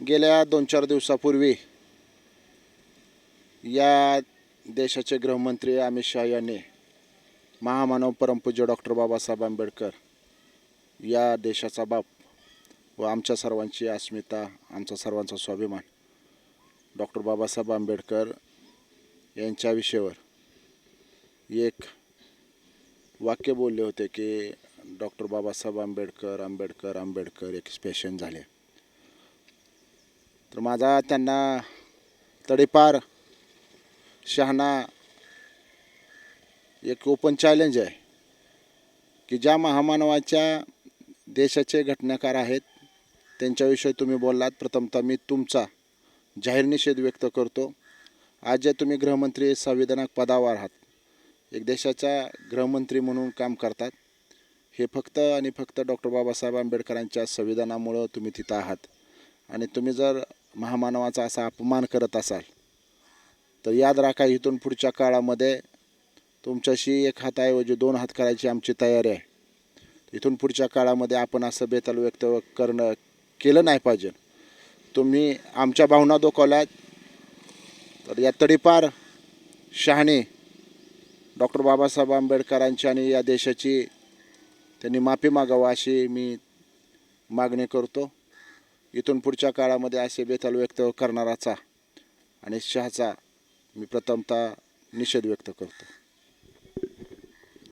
गेल्या दोन चार दिवसापूर्वी या देशाचे गृहमंत्री अमित शहा यांनी महामानव परमपूज्य डॉक्टर बाबासाहेब आंबेडकर या देशाचा बाप व आमच्या सर्वांची अस्मिता आमचा सर्वांचा स्वाभिमान डॉक्टर बाबासाहेब आंबेडकर यांच्या विषयावर एक वाक्य बोलले होते की डॉक्टर बाबासाहेब आंबेडकर आंबेडकर आंबेडकर एक्सप्रेशन झाले. तर माझा त्यांना तडेपार शहाणा एक ओपन चॅलेंज आहे की ज्या महामानवाच्या देशाचे घटनाकार आहेत त्यांच्याविषयी तुम्ही बोललात. प्रथमतः मी तुमचा जाहीर निषेध व्यक्त करतो. आज जे तुम्ही गृहमंत्री संविधानाक पदावर आहात एक देशाचा गृहमंत्री म्हणून काम करतात हे फक्त आणि फक्त डॉक्टर बाबासाहेब आंबेडकरांच्या संविधानामुळं तुम्ही तिथं आहात. आणि तुम्ही जर महामानवाचा असा अपमान करत असाल तर याद राखा इथून पुढच्या काळामध्ये तुमच्याशी एक हाताऐवजी दोन हात करायची आमची तयारी आहे. इथून पुढच्या काळामध्ये आपण असं बेताल व्यक्त करणं केलं नाही पाहिजे. तुम्ही आमच्या भावना दोखवल्यात तर या तडीपार शहाणे डॉक्टर बाबासाहेब आंबेडकरांची आणि या देशाची त्यांनी माफी मागावं अशी मी मागणी करतो. इथून पुढच्या काळामध्ये असे बेताल व्यक्त करणाराचा आणि शहाचा मी प्रथमतः निषेध व्यक्त करतो.